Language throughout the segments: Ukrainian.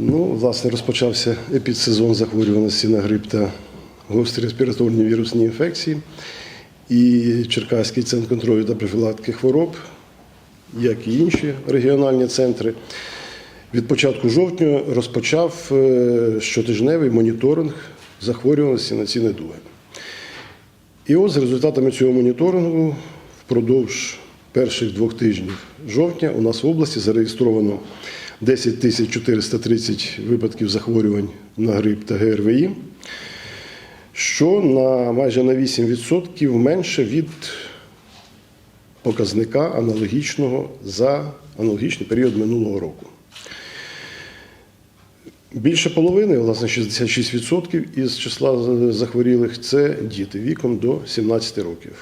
Ну, власне, розпочався епідсезон захворюваності на грип та гострі респіраторні вірусні інфекції. І Черкаський центр контролю та профілактики хвороб, як і інші регіональні центри, від початку жовтня розпочав е, щотижневий моніторинг захворюваності на ці недуги. І от за результатами цього моніторингу впродовж перших двох тижнів жовтня у нас в області зареєстровано 10 тисяч 430 випадків захворювань на грип та ГРВІ, що на майже на 8% менше від показника аналогічного за аналогічний період минулого року. Більше половини, власне, 66% із числа захворілих це діти віком до 17 років.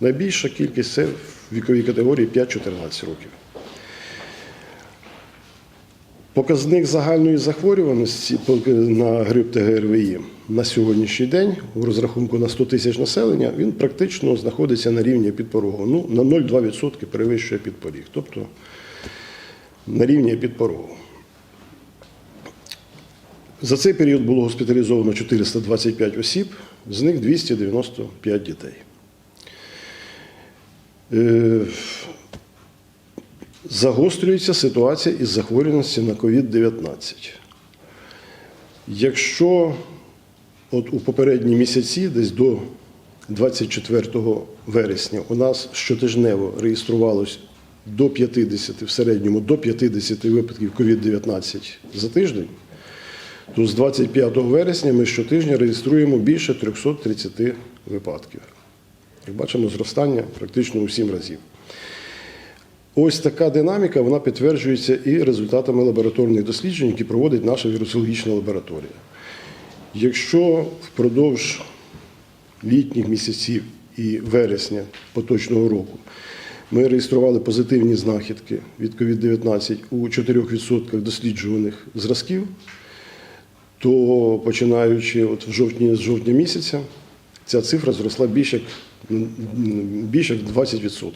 Найбільша кількість це в віковій категорії 5-14 років. Показник загальної захворюваності на грип та ГРВІ на сьогоднішній день у розрахунку на 100 тисяч населення він практично знаходиться на рівні підпорогового. Ну, на 0,2% перевищує підпоріг, тобто на рівні підпорогового. За цей період було госпіталізовано 425 осіб, з них 295 дітей. Загострюється ситуація із захворюваністю на COVID-19. Якщо от у попередні місяці, десь до 24 вересня, у нас щотижнево реєструвалось до 50, в середньому до 50 випадків COVID-19 за тиждень, то з 25 вересня ми щотижня реєструємо більше 330 випадків. Як бачимо, зростання практично у 7 разів. Ось така динаміка вона підтверджується і результатами лабораторних досліджень, які проводить наша вірусологічна лабораторія. Якщо впродовж літніх місяців і вересня поточного року ми реєстрували позитивні знахідки від COVID-19 у 4% досліджуваних зразків, то починаючи от в жовтні з жовтня місяця, ця цифра зросла більше як, більше як 20%.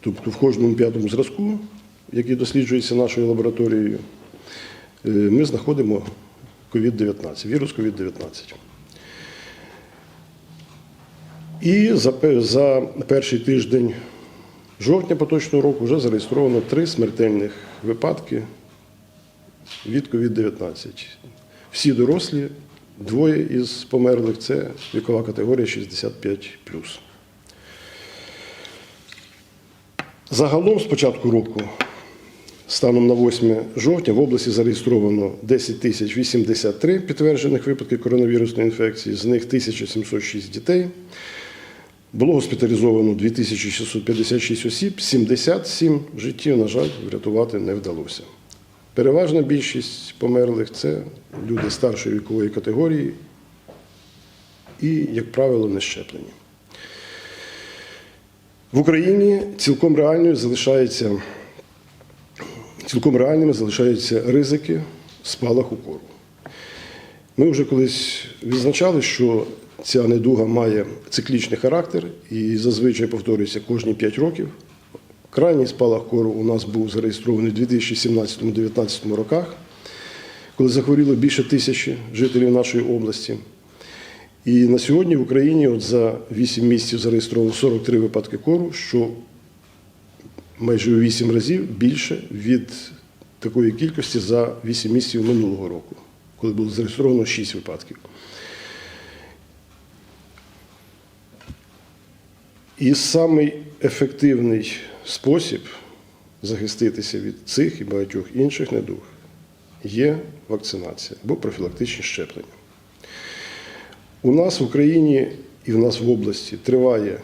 Тобто в кожному п'ятому зразку, який досліджується нашою лабораторією, е, ми знаходимо COVID-19, вірус COVID-19. І за, за перший тиждень жовтня поточного року вже зареєстровано три смертельних випадки від COVID-19. Всі дорослі, двоє із померлих це вікова категорія 65 Загалом з початку року, станом на 8 жовтня, в області зареєстровано 10 тисяч 83 підтверджених випадків коронавірусної інфекції, з них 1706 дітей. Було госпіталізовано 2656 осіб, 77 життів, на жаль, врятувати не вдалося. Переважна більшість померлих це люди старшої вікової категорії і, як правило, не щеплені. В Україні цілком реальною залишається цілком реальними залишаються ризики спалаху кору. Ми вже колись відзначали, що ця недуга має циклічний характер і зазвичай повторюється кожні 5 років. Крайній спалах кору у нас був зареєстрований у 2017-2019 роках, коли захворіло більше тисячі жителів нашої області. І на сьогодні в Україні от за 8 місяців зареєстровано 43 випадки кору, що майже у 8 разів більше від такої кількості за 8 місяців минулого року, коли було зареєстровано 6 випадків. І самий ефективний спосіб захиститися від цих і багатьох інших недуг є вакцинація або профілактичні щеплення. У нас в Україні і в нас в області триває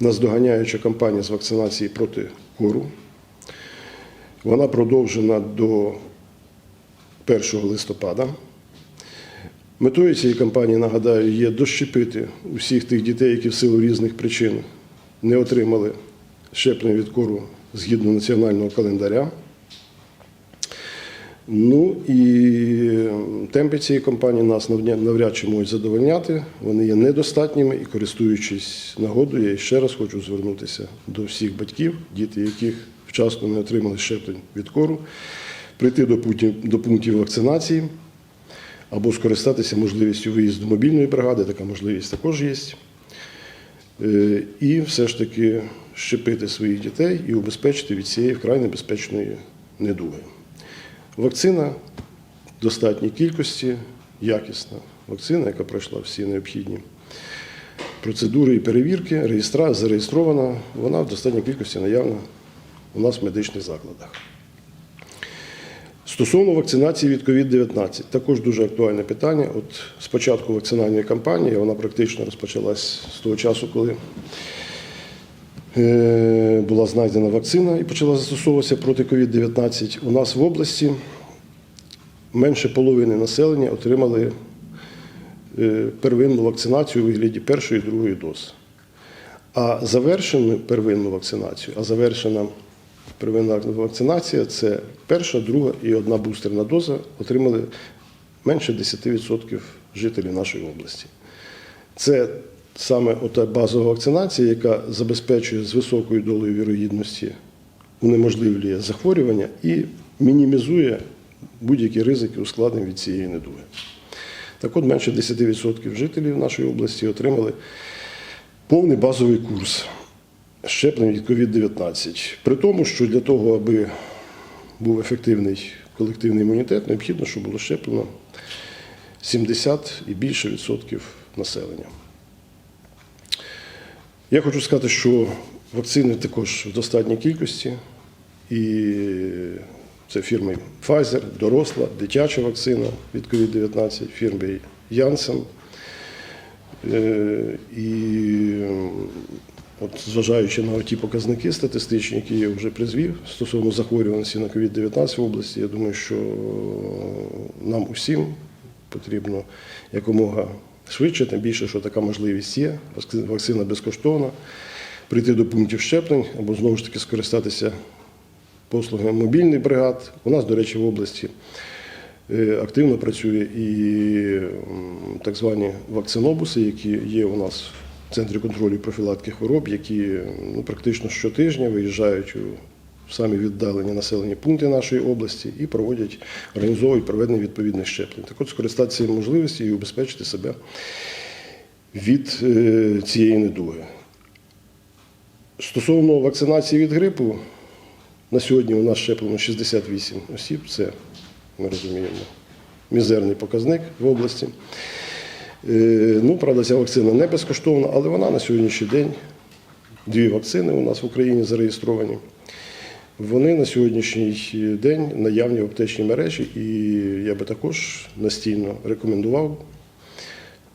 наздоганяюча кампанія з вакцинації проти кору. Вона продовжена до 1 листопада. Метою цієї кампанії, нагадаю, є дощепити усіх тих дітей, які в силу різних причин не отримали щеплення від кору згідно національного календаря. Ну і темпи цієї кампанії нас навряд чи можуть задовольняти. Вони є недостатніми і користуючись нагодою, я ще раз хочу звернутися до всіх батьків, діти, яких вчасно не отримали щеплень від кору, прийти до пунктів, до пунктів вакцинації або скористатися можливістю виїзду мобільної бригади, така можливість також є. Е, І все ж таки щепити своїх дітей і убезпечити від цієї вкрай небезпечної недуги. Вакцина в достатній кількості, якісна вакцина, яка пройшла всі необхідні процедури і перевірки, реєстра, зареєстрована, вона в достатній кількості наявна у нас в медичних закладах. Стосовно вакцинації від COVID-19, також дуже актуальне питання. От з початку вакцинальної кампанії вона практично розпочалась з того часу, коли була знайдена вакцина і почала застосовуватися проти COVID-19. У нас в області менше половини населення отримали е, первинну вакцинацію у вигляді першої і другої доз. А завершену первинну вакцинацію, а завершена первинна вакцинація це перша, друга і одна бустерна доза отримали менше 10% жителів нашої області. Це саме ота базова вакцинація, яка забезпечує з високою долею вірогідності, унеможливлює захворювання і мінімізує будь-які ризики ускладнень від цієї недуги. Так от менше 10% жителів нашої області отримали повний базовий курс щеплень від COVID-19. При тому, що для того, аби був ефективний колективний імунітет, необхідно, щоб було щеплено 70 і більше відсотків населення. Я хочу сказати, що вакцини також в достатній кількості, і це фірми Pfizer, доросла, дитяча вакцина від COVID-19, фірми Janssen. Е, І от зважаючи на ті показники статистичні, які я вже призвів стосовно захворюваності на COVID-19 в області, я думаю, що нам усім потрібно якомога швидше, тим більше, що така можливість є. Вакци- Вакцина безкоштовна, прийти до пунктів щеплень або знову ж таки скористатися послугами мобільних бригад. У нас, до речі, в області е, активно працює і так звані вакцинобуси, які є у нас в центрі контролю і профілактики хвороб, які ну, практично щотижня виїжджають у самі віддалені населені пункти нашої області і проводять, організовують проведення відповідних щеплень. Так от скористатися цією можливістю і убезпечити себе від е, цієї недуги. Стосовно вакцинації від грипу, на сьогодні у нас щеплено 68 осіб. Це ми розуміємо мізерний показник в області. Е, Ну, правда, ця вакцина не безкоштовна, але вона на сьогоднішній день дві вакцини у нас в Україні зареєстровані. Вони на сьогоднішній день наявні в аптечній мережі, і я би також настійно рекомендував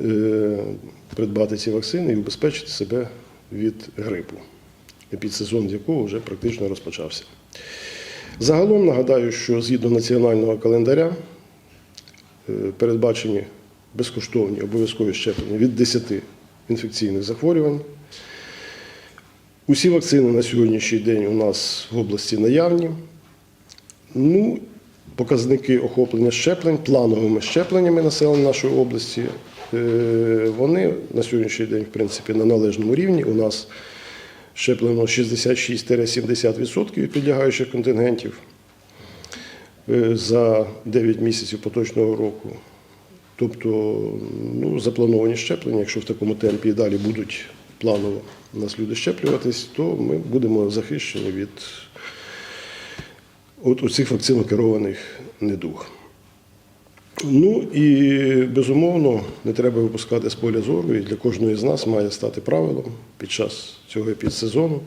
е, придбати ці вакцини і убезпечити себе від грипу, епідсезон якого вже практично розпочався. Загалом нагадаю, що згідно національного календаря е, передбачені безкоштовні обов'язкові щеплення від 10 інфекційних захворювань. Усі вакцини на сьогоднішній день у нас в області наявні. Ну, показники охоплення щеплень, плановими щепленнями населення нашої області, е, вони на сьогоднішній день, в принципі, на належному рівні. У нас щеплено 66-70% від підлягаючих контингентів е, за 9 місяців поточного року. Тобто ну, заплановані щеплення, якщо в такому темпі і далі будуть планово нас люди щеплюватись, то ми будемо захищені від от цих вакцинокерованих недуг. Ну і безумовно не треба випускати з поля зору, і для кожної з нас має стати правилом під час цього епідсезону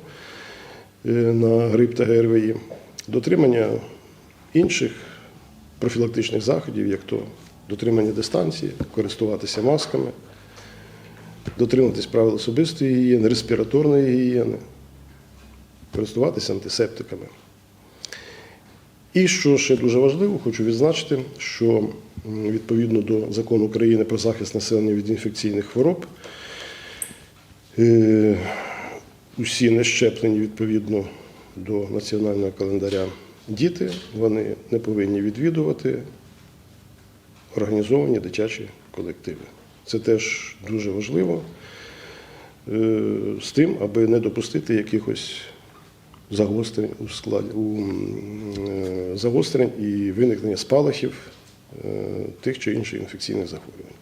е, на грип та ГРВІ дотримання інших профілактичних заходів, як то дотримання дистанції, користуватися масками, дотримуватись правил особистої гігієни, респіраторної гігієни, користуватися антисептиками. І що ще дуже важливо, хочу відзначити, що відповідно до закону України про захист населення від інфекційних хвороб, е, усі нещеплені відповідно до національного календаря діти, вони не повинні відвідувати організовані дитячі колективи. Це теж дуже важливо е, з тим, аби не допустити якихось загострень у складі у е, загострень і виникнення спалахів е, тих чи інших інфекційних захворювань.